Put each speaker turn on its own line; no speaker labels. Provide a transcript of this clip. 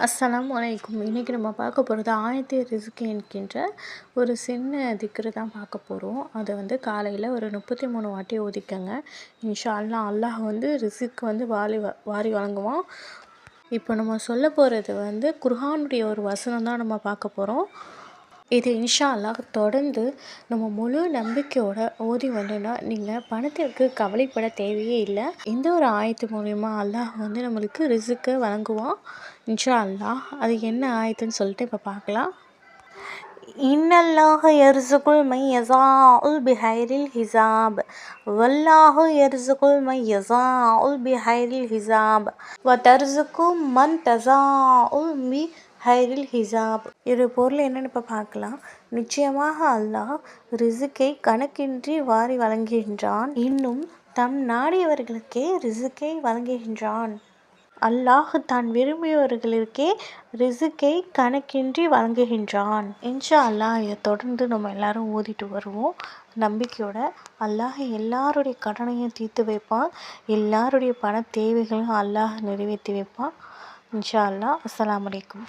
அஸ்ஸலாம் வலைக்கும் இன்றைக்கி நம்ம பார்க்க போகிறது ஆயத்தி ரிசுக்கு என்கின்ற ஒரு சின்ன திக்ரு தான் பார்க்க போகிறோம் அதை வந்து காலையில் ஒரு முப்பத்தி மூணு வாட்டி ஒதுக்கங்க இன்ஷா அல்லா அல்லாஹ் வந்து ரிசுக்கு வந்து வாரி வாரி வழங்குவான். இப்போ நம்ம சொல்ல போகிறது வந்து குர்ஹானுடைய ஒரு வசனம் தான் நம்ம பார்க்க போகிறோம் இது இன்ஷா அல்லாஹ் தொடர்ந்து நம்ம முழு நம்பிக்கையோட ஓதி வந்தோன்னா நீங்கள் பணத்திற்கு கவலைப்பட தேவையே இல்லை. எந்த ஒரு ஆயத்து மூலயமா அல்லாஹ் வந்து நம்மளுக்கு ரிசுக்கு வழங்குவான். இன்ஷா அல்லாஹ் அது என்ன ஆயத்துன்னு சொல்லிட்டு இப்போ பார்க்கலாம். இன்னல்லாஹ யர்சுகுல் மை யசாஉல் பிஹைரில் ஹிசாப். வல்லாஹு யர்சுகுல் மை யசாஉல் பிஹைரில் ஹிசாப். வ தர்சுகு மன் தசாஉல் மி ஹைரில் ஹிசாப் இது பொருள் என்னென்னு இப்போ பார்க்கலாம். நிச்சயமாக அல்லாஹ் ரிசுக்கை கணக்கின்றி வாரி வழங்குகின்றான். இன்னும் தம் நாடியவர்களுக்கே ரிசுக்கை வழங்குகின்றான். அல்லாஹ் தான் விரும்பியவர்களுக்கே ரிசுக்கை கணக்கின்றி வழங்குகின்றான். இன்ஷா அல்லாஹ் இதை தொடர்ந்து நம்ம எல்லாரும் ஓதிட்டு வருவோம். நம்பிக்கையோட அல்லாஹ் எல்லாருடைய கடனையும் தீர்த்து வைப்பான். எல்லாருடைய பண தேவைகளையும் அல்லாஹ் நிறைவேற்றி வைப்பான். இன்ஷா அல்லாஹ் அஸ்லாம் வலைக்கும்